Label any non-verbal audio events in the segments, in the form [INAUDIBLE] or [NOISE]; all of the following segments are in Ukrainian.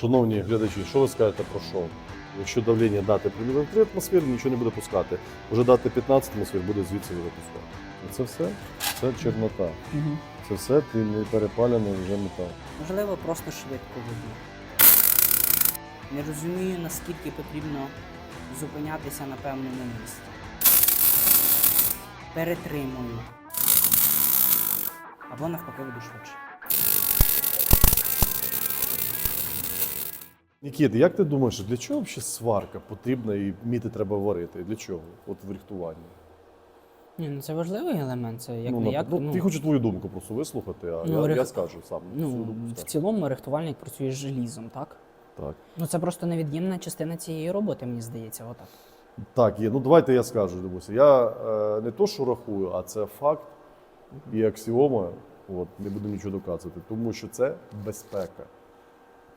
Шановні глядачі, що ви скажете про шоу? Якщо давлення дати примірно 3 атмосфери, нічого не буде пускати. Вже дати 15 атмосфер, буде звідси випускати. І це все? Це чорнота. Угу. Це все ти не перепалений вже метал. Можливо, просто швидко веду. Не розумію, наскільки потрібно зупинятися на певному місці. Перетримую. Або навпаки веду швидше. Нікіт, як ти думаєш, для чого взагалі сварка потрібна і вміти треба варити? Для чого? От в рихтуванні? Ні, ну це важливий елемент. Це як ну, не як. ну, ну, я хочу твою думку просто вислухати, а Ну, я, рих- я скажу сам. ну, в скажу. цілому рихтувальник працює з желізом, так? Так. Ну це просто невід'ємна частина цієї роботи, мені здається, отак. Так, є. Ну давайте я скажу, дивися. Я е, не то, що рахую, а це факт і аксіома. От, не буду нічого доказувати, тому що це безпека.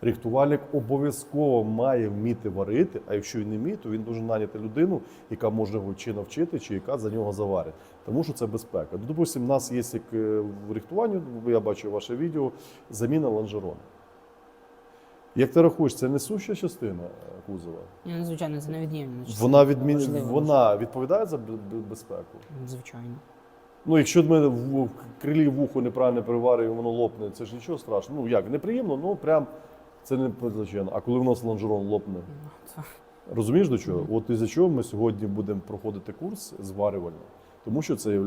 Рихтувальник обов'язково має вміти варити, а якщо він не вміє, то він дуже наняти людину, яка може його чи навчити, чи яка за нього заварить. Тому що це безпека. Ну, допустимо, в нас є як е, в рихтуванні, я бачив ваше відео, заміна лонжерона. Як ти рахуєш, це несуща частина е, кузова? Ну, звичайно, це невід'ємна частина. Вона. Важливо, вона відповідає за безпеку. Звичайно. Ну, якщо ми в крилі вухо неправильно приварюємо, воно лопне, це ж нічого страшного. Ну як, неприємно, ну прям це не звичайно. А коли в нас лонжерон лопне, Ну, розумієш до чого? От із-за чого ми сьогодні будемо проходити курс зварювальний, тому що це є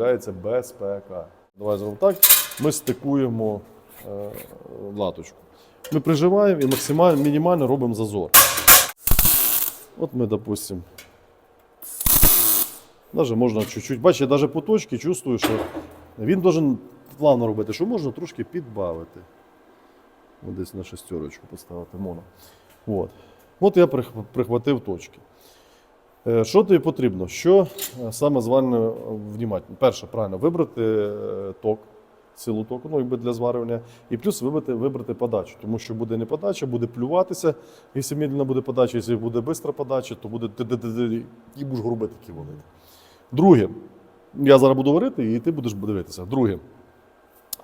безпека. Давай зробимо так. Ми стикуємо е, латочку. Ми прижимаємо і максимально мінімально робимо зазор. От ми, допустимо, Даже можна чуть-чуть. Бачиш, я навіть по точці чувствую, що він должен плавно робити, що можна трошки підбавити. Десь на шестерочку поставити моно. От. От я прихватив точки. Е, Що тобі потрібно? Що е, саме звально внімательно? Перше, правильно, вибрати е, ток, силу току, ну, якби для зварювання, і плюс вибрати, вибрати подачу, тому що буде не подача, буде плюватися. Якщо медленно буде подача, якщо буде швидка подача, то буде і будеш груби такі валити. Друге, я зараз буду варити, і ти будеш дивитися. Друге,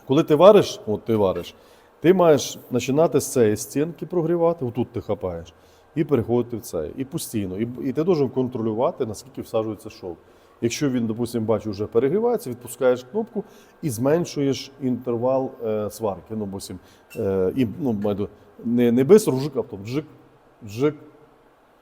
коли ти вариш, от ти вариш, ти маєш починати з цієї стінки прогрівати, отут ти хапаєш, і переходити в цей. І постійно. І, і ти должен контролювати, наскільки всаджується шов. Якщо він, допустимо, бачу, вже перегрівається, відпускаєш кнопку і зменшуєш інтервал е, сварки. Ну, допустим, е, і, ну, маю- не, не без ружик, а потім джик, джик,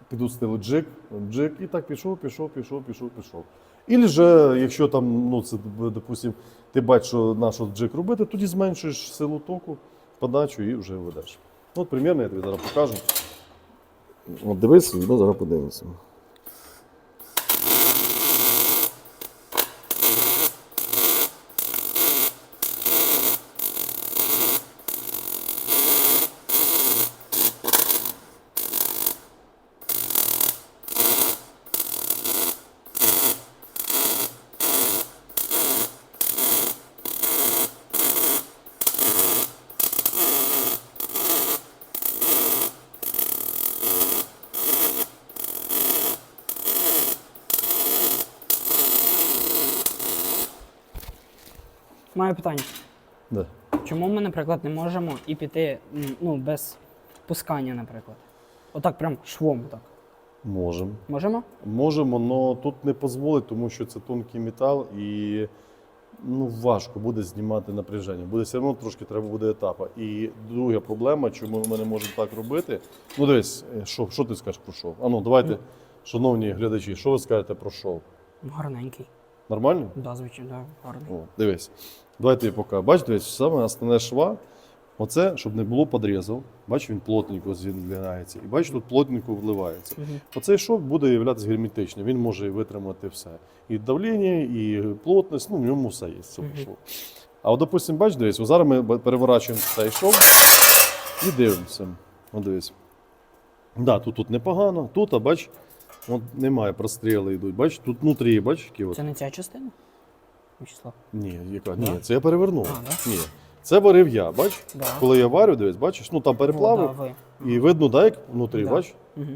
піду стилу джик, джик, і так пішов, пішов, пішов, пішов, пішов. Ілі же, якщо там, ну це, допустим, ти бачиш, що на джик робити, тоді зменшуєш силу току, подачу і вже ведеш. Ну, От примірно я тобі зараз покажу. От дивись, ми зараз подивимося. Маю питання. Да. Чому ми, наприклад, не можемо і піти ну, без пускання, наприклад? Отак прям швом так. Можемо. Можемо? Можемо, але тут не дозволить, тому що це тонкий метал і ну, важко буде знімати напряження. Буде все одно трошки треба буде етапа. І друга проблема, чому ми не можемо так робити. Ну, дивись, е, що, що ти скажеш про шоу? А ну, давайте, шановні глядачі, що ви скажете про? Ну, Гарненький. Нормально? Да, звичайно, да, гарний. О, дивись. Давайте я поки. Бач, дивись, саме основне шва. Оце, щоб не було подрізів. Бач, він плотненько з'єднається. І бач, тут плотненько вливається. Мгм. Оцей шов буде являтися герметичним, він може витримати все. І давлення, і плотність, ну в ньому все є цього Мгм. шву. А от, допустимо, бач, дивись, зараз ми переворачуємо цей шов і дивимося. От дивись. Да, тут, тут непогано, тут, а бач, от немає простріли йдуть. Бач, тут внутрі, бач, які от. Це не ця частина? Вячеслав? Ні, яка? Да? Ні, це я перевернув. А, да? Ні. Це варив я, бач? Да. Коли я варю, дивись, бачиш, ну там переплавив, ви. і видно, да, як внутрі, Да. бач? Угу.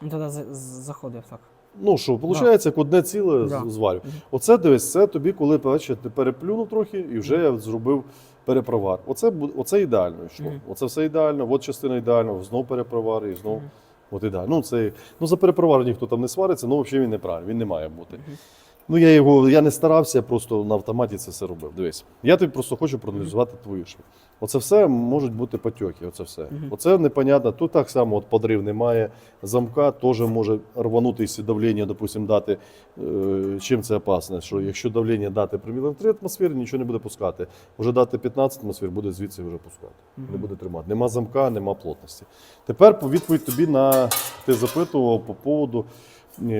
Ну, тоді за- з- заходив так. Ну що, виходить, як одне ціле Да. зварю. Мгм. Оце дивись, це тобі, коли бачиш, ти переплюнув трохи, і вже я зробив перепровар. Оце, бу- оце ідеально йшло. Мгм. Оце все ідеально, от частина ідеально, знов перепровар і знов. Мгм. От ідеально. Ну, це, ну, за перепровар ніхто там не свариться, ну взагалі він неправильний, він не має бути. Мгм. Ну, я його я не старався, я просто на автоматі це все робив. Дивись, я тобі просто хочу проаналізувати твою швидкість. Оце все можуть бути потьоки. Оце все. Оце непонятно. Тут так само от подрив немає. Замка теж може рванути, якщо давлення, допустим, дати. Е, чим це опасно? Що якщо давлення дати примірно 3 атмосфери, нічого не буде пускати. Вже дати 15 атмосфер, буде звідси вже пускати. Не буде тримати. Нема замка, нема плотності. Тепер по відповідь тобі на ти запитував по поводу,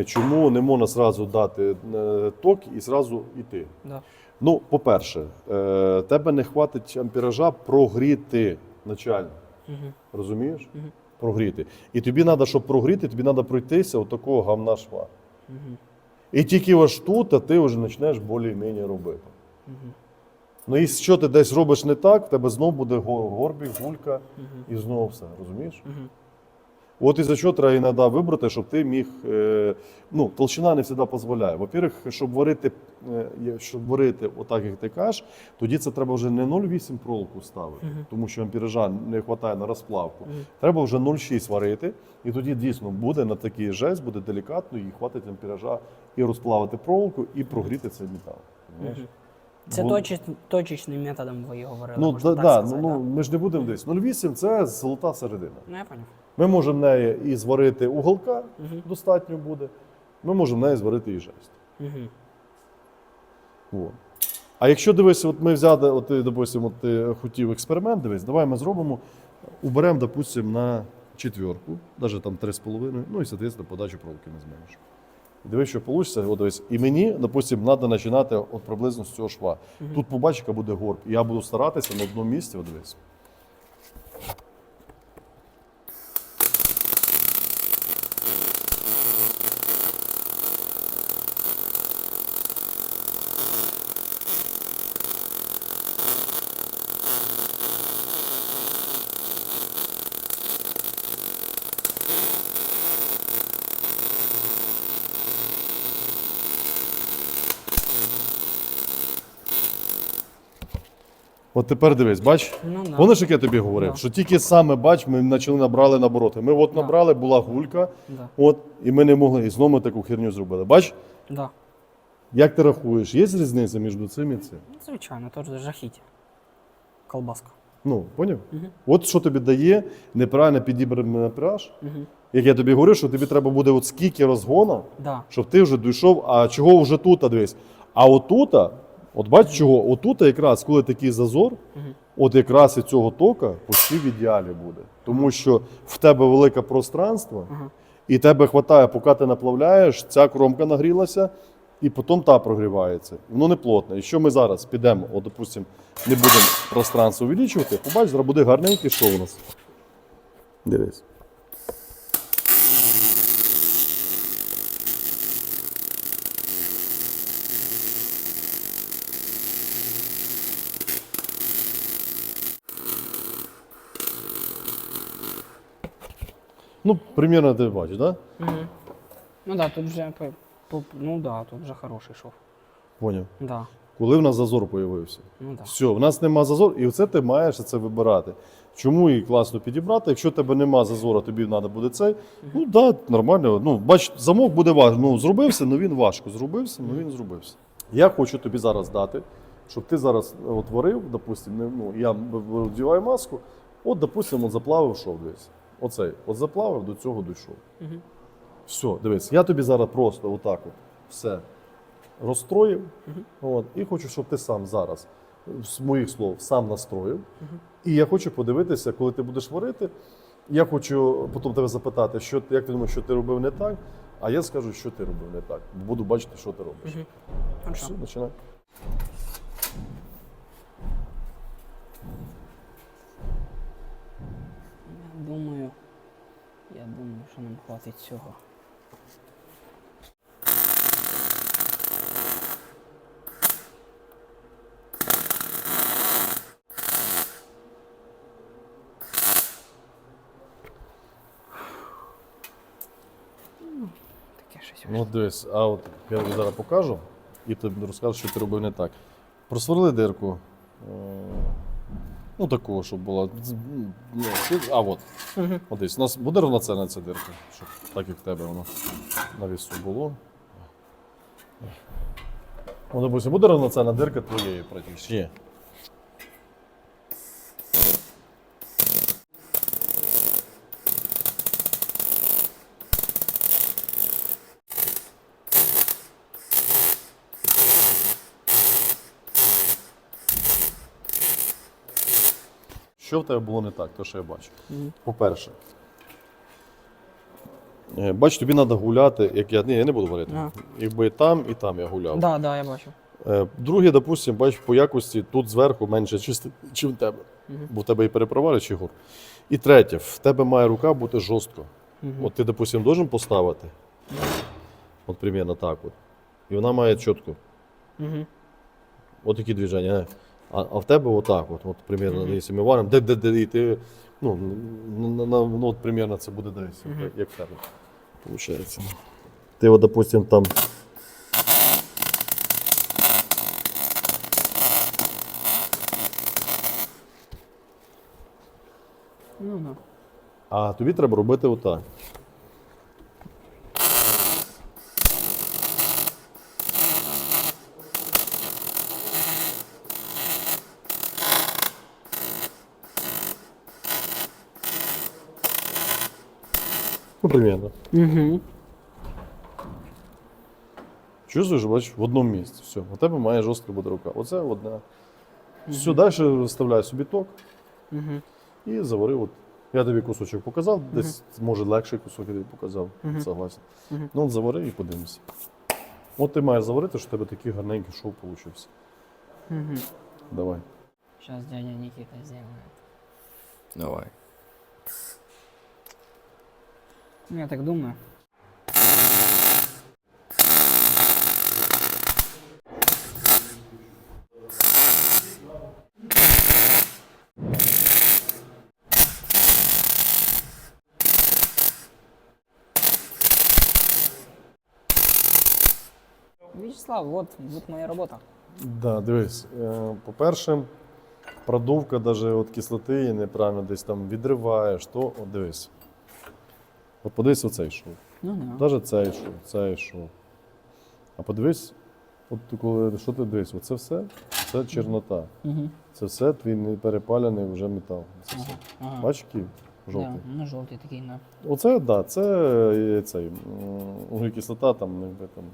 чому не можна зразу дати е, ток і зразу йти. Да. Ну, по-перше, е, тебе не хватить ампеража прогріти начально. Мгм. Розумієш? Мгм. Прогріти. І тобі треба, щоб прогріти, тобі треба пройтися отакого гамна шва. Мгм. І тільки ось тут, а ти вже почнеш більш-менш робити. Мгм. Ну і що ти десь робиш не так, в тебе знов буде гор- горбік, гулька Мгм. і знову все. Розумієш? Мгм. От і за що треба іноді вибрати, щоб ти міг. Е, ну, толщина не завжди дозволяє. Во-первых, щоб варити, е, щоб варити отак, як ти кажеш, тоді це треба вже не 0,8 проволоку ставити, Мгм. тому що ампеража не вистачає на розплавку. Мгм. Треба вже 0,6 варити, і тоді дійсно буде на такий жесть, буде делікатно, і хватить ампеража і розплавити проволоку, і прогріти цей метал. Це Бо- точич, точечним методом ви його говорили. Ну, можна да, так да, сказати, ну, да? ну, ми ж не будемо десь. 0,8 це золота середина. Ну, я поняв. Ми можемо в неї і зварити уголка, Мгм. достатньо буде. Ми можемо неї зварити і жесть. Мгм. От. А якщо дивись, от ми взяли, от ти, допустим, от ти хотів експеримент, дивись, давай ми зробимо, уберемо, допустим, на четверку, навіть там 3,5, ну і, соответственно, подачу проволоки не зменш. Дивись, що вийде, от дивись. І мені, допустим, треба починати от приблизно з цього шва. Тут побач, яка буде горб. І я буду старатися на одному місці, от дивись. От тепер дивись, бач, Ну, да. Помниш, як я тобі говорив? Да. Що тільки саме бач, ми почали набрали набороти. Ми от Да. набрали, була гулька, Да. от, і ми не могли. І знову ми таку херню зробили. Бач, Да. як ти рахуєш, є різниця між цим і цим? Ну, Звичайно, теж жахіття. Колбаска. Ну, поняв? Мгм. От що тобі дає неправильно підібраний напряж. Угу. Як я тобі говорю, що тобі треба буде от скільки розгона, Да. щоб ти вже дійшов, а чого вже тут, а дивись. А отута, от бач чого, отута якраз, коли такий зазор, от якраз і цього тока почти в ідеалі буде. Тому що в тебе велике пространство, і тебе вистачає, поки ти наплавляєш, ця кромка нагрілася, і потім та прогрівається. Воно не плотне. І що ми зараз підемо, от, допустимо, не будемо пространство увеличувати, побач, зараз буде гарненький шов у нас. Дивись. Ну, примерно ти бачиш, так? Да? Угу. Ну да, тут вже по- по- ну да, тут вже хороший шов. Поняв. Да. Коли в нас зазор з'явився. Ну да. Все, в нас нема зазору, і це ти маєш це вибирати. Чому і класно підібрати? Якщо в тебе нема зазору, тобі треба буде цей. Ну так, да, нормально. Ну, бач, замок буде важко. Ну, зробився, ну він важко. Зробився, ну він зробився. Я хочу тобі зараз дати, щоб ти зараз от варив, допустим, не- ну, я вдіваю маску, от, допустим, от заплавив шов десь. Оцей. От заплавив, до цього дійшов. Угу. Все, дивись, я тобі зараз просто отак от все розстроїв. Мгм. От, і хочу, щоб ти сам зараз, з моїх слов, сам настроїв. Мгм. І я хочу подивитися, коли ти будеш варити. Я хочу потім тебе запитати, що, як ти думаєш, що ти робив не так, а я скажу, що ти робив не так. Буду бачити, що ти робиш. Угу. Все, починай. Думаю, я думаю, що нам хватить цього. Ну. Ну, дивись, а от я тобі зараз покажу і тобі розкажу, що ти робив не так. Просверли дирку. Ну, такого, щоб було. з- ну, тут- А от. Угу. От десь. У нас буде равноценна ця дирка, щоб так як в тебе воно на вісу було. Ну, допустим, буде равноценна дирка твоєї протяжки? Ні. Що в тебе було не так, то що я бачу. По-перше, е, бач, тобі треба гуляти, як я. Ні, я не буду говорити. Ага. Якби там, і там я гуляв. Да, да, я бачу. Е, Друге, допустим, бач, по якості тут зверху менше чисти, ніж в тебе. Мгм. Бо в тебе і переправач, і гур. І третє, в тебе має рука бути жорстко. Мгм. От ти, допустим, должен поставити. От примерно так от. І вона має чітко. Угу. От такі движення. А, а в тебе отак, от, от примерно, Мгм. якщо ми варимо, де, де, де, і ти, ну, на, на, на- ну, от примерно це буде десь, Мгм. як, як в тебе. Получається. Ти, от, допустим, там. Ну, да. А тобі треба робити отак. Примерно. Угу. Чувствуєш, бачиш, в одному місці. Все. У тебе має жорстка буде рука. Оце одна. Все, далі вставляй собі ток Угу. і завари. От. Я тобі кусочок показав, десь може легший кусок я тобі показав, согласен. Ну, от завари і подивимося. От ти маєш заварити, щоб у тебе такий гарненький шоу получився. Угу. Давай. Сейчас дядя Никита сделает. Давай. Ну, я так думаю. Вячеслав, вот, вот моя работа. Да, дивись. е, По-перше, продувка даже от кислоти і неправильно десь там відриваєш, то от дивись. От подивись оцей шов. Ну. Навіть цей шов, цей шов. А подивись, от коли що ти дивись, оце все це чорнота. Угу. Це все твій не перепалений вже метал. Це все. Ага. Бачиш, який жовтий. Да, ну жовтий такий, да. Оце так, да, це е, цей м, вуглекислота, там, якби там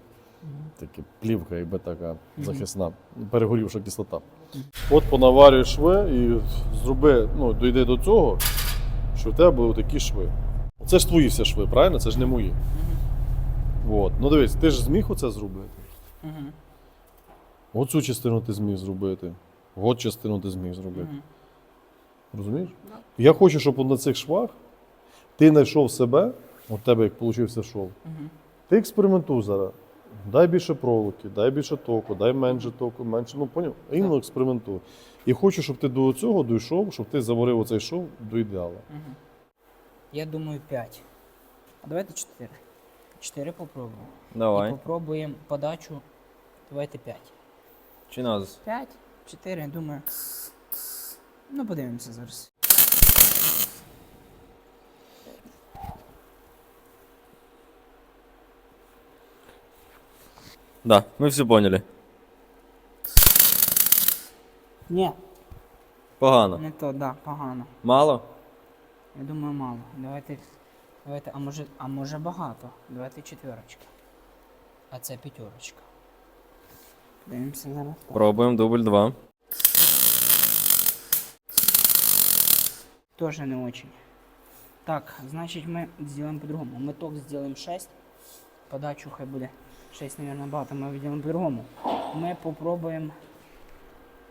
такі плівка, якби така захисна, перегорівша кислота. От понаварюй шви і зроби, ну, дійди до цього, що в тебе були такі шви. Це ж твої всі шви, правильно? Це ж не мої. От. Ну дивись, ти ж зміг оце зробити. Угу. Оцю частину ти зміг зробити. От частину ти зміг зробити. Угу. Розумієш? Я хочу, щоб на цих швах ти знайшов себе, от тебе як получився шов. Угу. Ти експериментуй зараз. Дай більше проволоки, дай більше току, дай менше току, менше. Ну, поняв? Іменно експериментуй. І хочу, щоб ти до цього дійшов, щоб ти заварив оцей шов до ідеалу. Угу. Я думаю 5. А давайте 4. 4 попробуємо. І Давай. попробуємо подачу. Давайте 5. Чи нас? 5, 4, я думаю. Ну, подивимося зараз. Да, ми все поняли. Ні, Погано. не то, да, погано. Мало? Я думаю, мало. Давайте. Давайте, а може, а може багато. Давайте четверочка. А це п'ятерочка. Дивимося зараз. Так. Пробуємо дубль 2. Тоже не очень. Так, значит мы сделаем по-другому. Мы ток сделаем 6. Подачу хай буде 6, наверное, багато. Мы сделаем по-другому. Мы попробуем...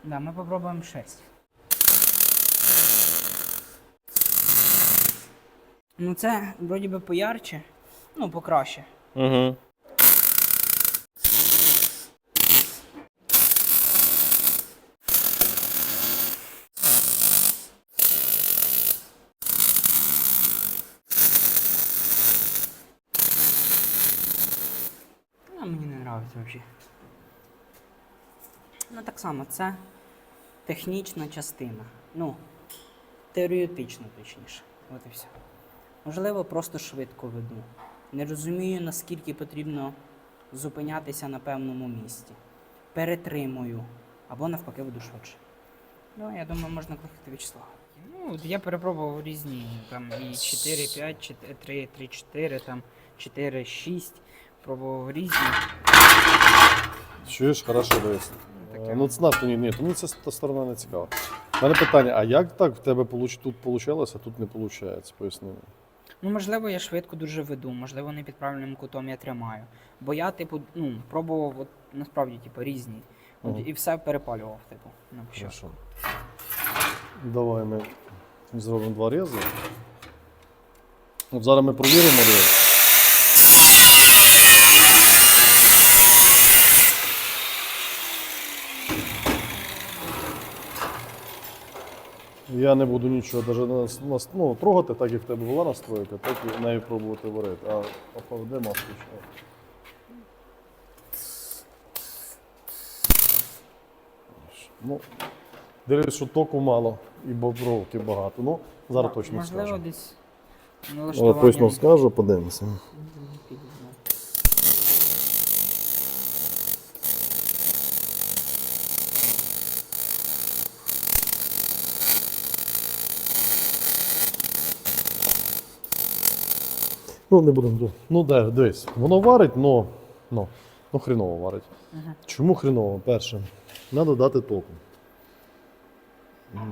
Да, мы попробуем 6. Ну це вроді би поярче, ну покраще. Угу. А мені не подобається взагалі. Ну так само, це технічна частина. Ну, теоретично, точніше. От і все. Можливо, просто швидко веду. Не розумію, наскільки потрібно зупинятися на певному місці. Перетримую. Або навпаки веду швидше. Ну, я думаю, можна кликати Вячеслава. Ну, от я перепробував різні, там і 4, 5, 3, 3, 4, там 4, 6. Пробував різні. Чуєш, хорошо дивись. Ну, таке. Ну, ЦНАП, ні, ні, мені ця та сторона не цікава. У мене питання, а як так в тебе тут вийшло, а тут не виходить? Поясни. Ну, можливо, я швидко дуже веду, можливо, не під правильним кутом я тримаю. Бо я, типу, ну, пробував от, насправді, типу, різні. От. І все перепалював, типу, початку. Хорошо. Давай ми зробимо два рези. От зараз ми провіримо рез. Я не буду нічого даже нас, ну, трогати, так як в тебе була настройка, так і нею пробувати варити. А де маску ще? Ну, дивлюсь, що току мало і бобровки багато. Ну, зараз точно Можливо, скажу. десь налаштування. точно скажу, подивимося. Мгм, підійде. Ну, не будемо. Ну, да, дивись, воно варить, но, но, ну хріново варить. Ага. Чому хріново? Перше, треба дати току.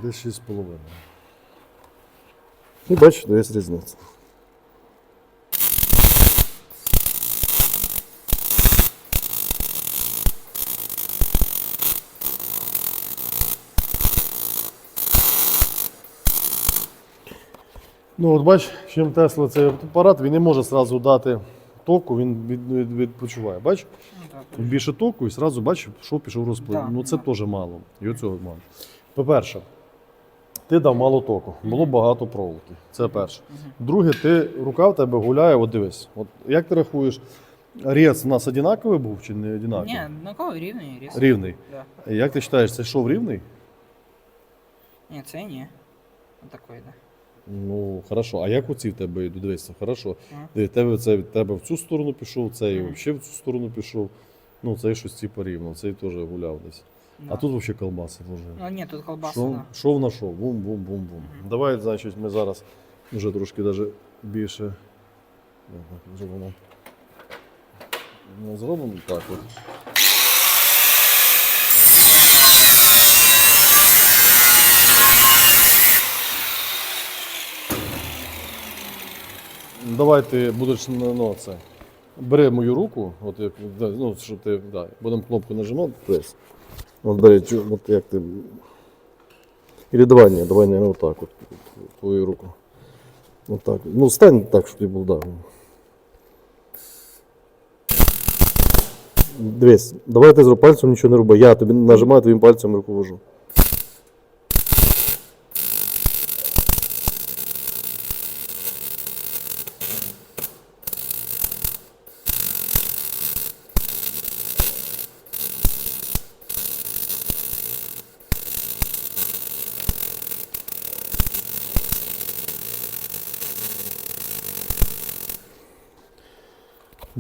Десь 6,5. І бачиш, є різниця. Ну, от бач, чим Тесла цей апарат, він не може одразу дати току, він від, від, відпочиває. Бач? Тут більше току і одразу бачиш, що пішов розплив. Так, ну це ну. теж мало. І оцього мало. По-перше, ти дав мало току, було багато проволоки. Це перше. Друге, ти рука в тебе гуляє, от дивись. От як ти рахуєш, рез у нас однаковий був чи не однаковий? Ні, на кого рівний різ? Рівний. Да. Як ти вважаєш, це шов рівний? Ні, це ні. Отакий, да. Ну, хорошо. А як оці в тебе йдуть? Дивися, хорошо. Ага. Тебе це від тебе в цю сторону пішов, цей Мгм. взагалі в цю сторону пішов. Ну, цей щось типу рівно, цей теж гуляв десь. Да. А тут взагалі колбаси вже. Ну, ні, тут колбаса, Шов, да. шов на шов, бум-бум-бум-бум. Давай, значить, ми зараз вже трошки даже більше зробимо. Ну, зробимо так от. Давай ти будеш ну, це. Бери мою руку, от як, ну, що ти, да, будемо кнопку нажимати, прес. От бери, от як ти. Или давай, не, давай, наверное, вот так вот, твою руку. Вот так. Ну, стань так, щоб ти був, да. Дивись, давай ти зроб пальцем нічого не роби. Я тобі нажимаю твоїм пальцем руку вожу.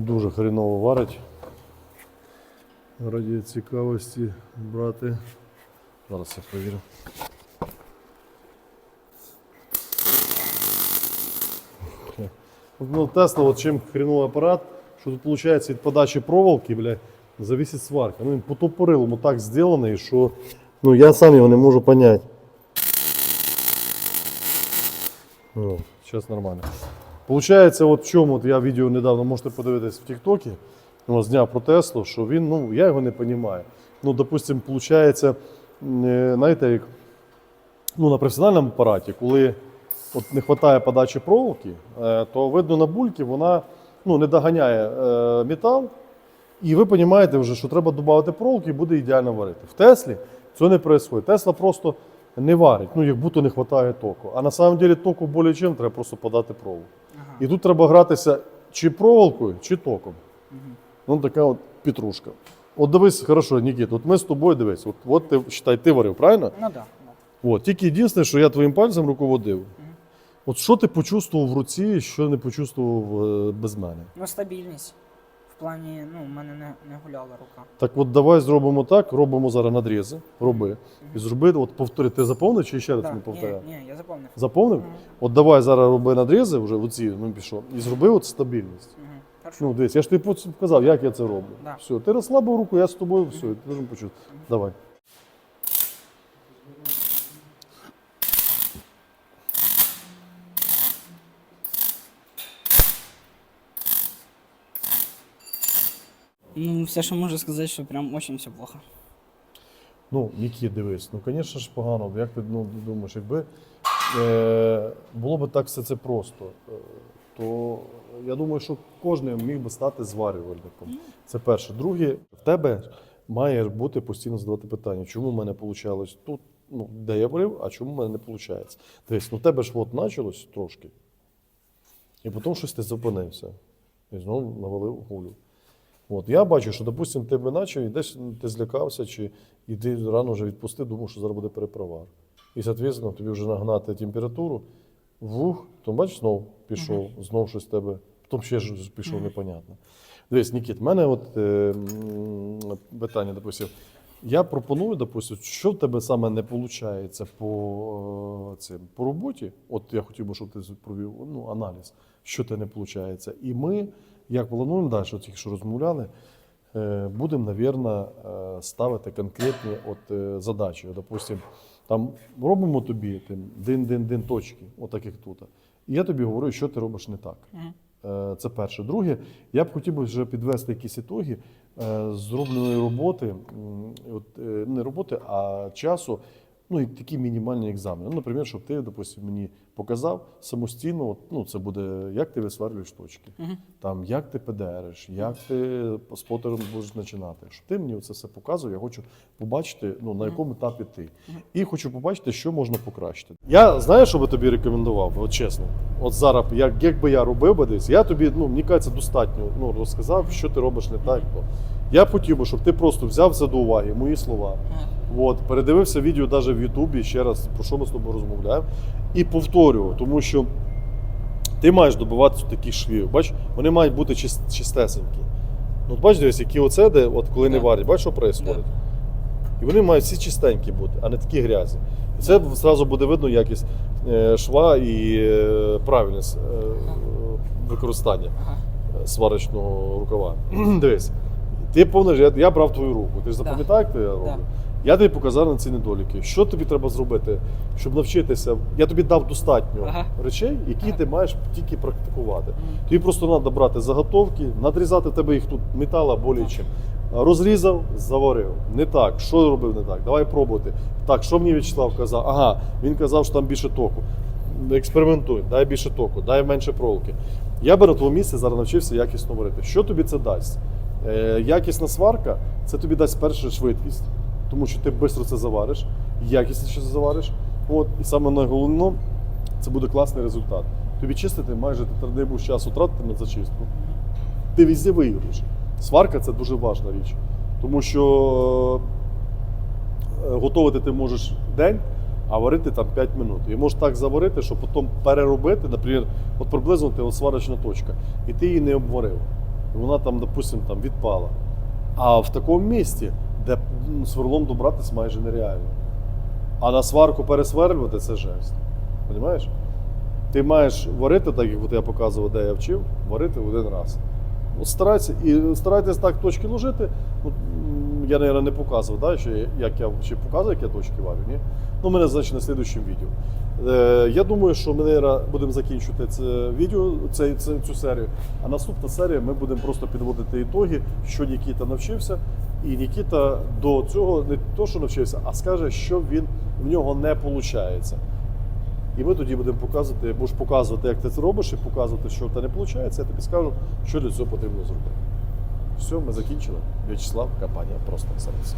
Дуже хреново варить. Раді цікавості брати. Зараз я провірю. Ну, Тесла, от чим хреновий апарат, що тут виходить від подачі проволоки, бля, зависить сварка. Ну, він по топорилому так зроблений, що ну, я сам його не можу зрозуміти. Ну, зараз нормально. Получається, от в чому от я відео недавно можете подивитись в Тіктокі, ну, зняв про Теслу, що він, ну, я його не розумію. Ну, допустим, виходить, е, знаєте, як ну, на професіональному апараті, коли от не вистачає подачі проволоки, е, то видно на бульки, вона ну, не доганяє е, метал. І ви розумієте вже, що треба додати проволоки і буде ідеально варити. В Теслі цього не відбувається. Тесла просто не варить, ну як будто не вистачає току. А на самом деле току більше чим, треба просто подати проволоку. І тут треба гратися чи проволокою, чи током. Ну, така от петрушка. От дивись, хорошо, Нікіт, от ми з тобою дивись, от, от ти считай, ти варив, правильно? Ну так. да. От, тільки єдине, що я твоїм пальцем руководив. От що ти почувствував в руці, що не почувствував е, без мене? Ну, стабільність. Плані, ну, в мене не, не гуляла рука. Так от давай зробимо так, робимо зараз надрізи, роби. І зроби, от повтори, ти заповнив чи ще раз Да, не повторяв? ні, ні, я заповнив. Заповнив? Мгм. От давай зараз роби надрізи, вже оці, ну пішов, і зроби от стабільність. Мгм. Хорошо. Ну, дивись, я ж тобі потім показав, як я це роблю. Да. Все, ти розслабив руку, я з тобою, все, ти должен почути. Давай. Ну, все, що можу сказати, що прям очень все плохо. Ну, Нікіт, дивись, ну, звісно ж, погано. Як ти ну, думаєш, якби е, було б так все це просто, е, то я думаю, що кожен міг би стати зварювальником. Це перше. Друге, в тебе має бути постійно задавати питання, чому в мене вийшло тут, ну, де я варив, а чому в мене не виходить. Тобто, ну, в тебе ж от почалось трошки, і потім щось ти зупинився. І знову навалив гулю. От, я бачу, що, допустим, ти начав, і десь ти злякався, чи і ти рано вже відпустив, думав, що зараз буде перепровар. І, соответственно, тобі вже нагнати температуру, вух, то бачиш, знов пішов, знов щось в тебе, потім ще ж пішов непонятно. Дивись, Нікіт, в мене от, е, питання, допустим. Я пропоную, допустим, що в тебе саме не виходить по, е, цим, по роботі. От я хотів би, щоб ти провів ну, аналіз, що тебе не виходить. І ми, як плануємо далі, от тільки що розмовляли, е, будемо, навірно, е, ставити конкретні от, е, задачі. Допустим, там робимо тобі тим, дин-дин-дин точки, отак як тут. І я тобі говорю, що ти робиш не так. Це перше. Друге, я б хотів би вже підвести якісь ітоги зробленої роботи, от, не роботи, а часу. Ну, і такі мінімальні екзамени. Ну, наприклад, щоб ти, допустим, мені показав самостійно, от, ну, це буде, як ти висверлюєш точки, Мгм. там, як ти педериш, як ти спотером будеш починати. Щоб ти мені це все показував, я хочу побачити, ну, на якому етапі ти. І хочу побачити, що можна покращити. Я знаю, що би тобі рекомендував, от чесно. От зараз, як, якби я робив би десь, я тобі, ну, мені кажеться, достатньо ну, розказав, що ти робиш не так. Ну, Я б хотів би, щоб ти просто взяв це до уваги, мої слова. От, передивився відео навіть в Ютубі ще раз, про що ми з тобою розмовляємо, і повторював, тому що ти маєш добиватися таких швів. Бач, вони мають бути чис- чистесенькі. Ну, бач, дивись, які оце, де, от коли не варять, бач, що відбувається? І вони мають всі чистенькі бути, а не такі грязі. І це одразу буде видно якість е, шва і е, правильність е, використання сварочного рукава. [CLEARS THROAT] Дивись, ти повниш, я, я брав твою руку. Ти ж Да. запам'ятав, як ти я роблю? Я тобі показав на ці недоліки. Що тобі треба зробити, щоб навчитися? Я тобі дав достатньо Ага. речей, які Ага. ти маєш тільки практикувати. Мгм. Тобі просто треба брати заготовки, надрізати в тебе їх тут метала более чим. Розрізав, заварив. Не так. Що робив не так? Давай пробувати. Так, що мені В'ячеслав казав? Ага, він казав, що там більше току. Експериментуй, дай більше току, дай менше проволоки. Я би на твоєму місці зараз навчився якісно варити. Що тобі це дасть? Е, якісна сварка це тобі дасть перше швидкість, тому що ти швидко це завариш, якісніше це завариш. От, і саме найголовніше, це буде класний результат. Тобі чистити майже ти не будеш часу тратити на зачистку. Ти везде виграєш. Сварка це дуже важна річ. Тому що е, готувати ти можеш день, а варити там 5 минут. І можеш так заварити, що потім переробити, наприклад, от приблизно ти от сварочна точка, і ти її не обварив. І вона там, допустимо, там відпала. А в такому місці, де м, сверлом добратися майже нереально. А на сварку пересверлювати це жесть. Розумієш? Ти маєш варити, так як от я показував, де я вчив, варити один раз. От старайся, і старайтесь так точки ложити. Ну, м, я, мабуть, не показував, да, що, як я чи показую, як я точки варю, ні? Ну, мене значить на слідуючому відео. Е, я думаю, що ми будемо закінчувати це відео, це, це, цю серію. А наступна серія ми будемо просто підводити ітоги, що Нікіта навчився. І Нікіта до цього не то, що навчився, а скаже, що він в нього не виходить. І ми тоді будемо показувати, будеш показувати, як ти це робиш, і показувати, що в тебе не виходить. Я тобі скажу, що для цього потрібно зробити. Все, ми закінчили. В'ячеслав, компанія просто сервіс.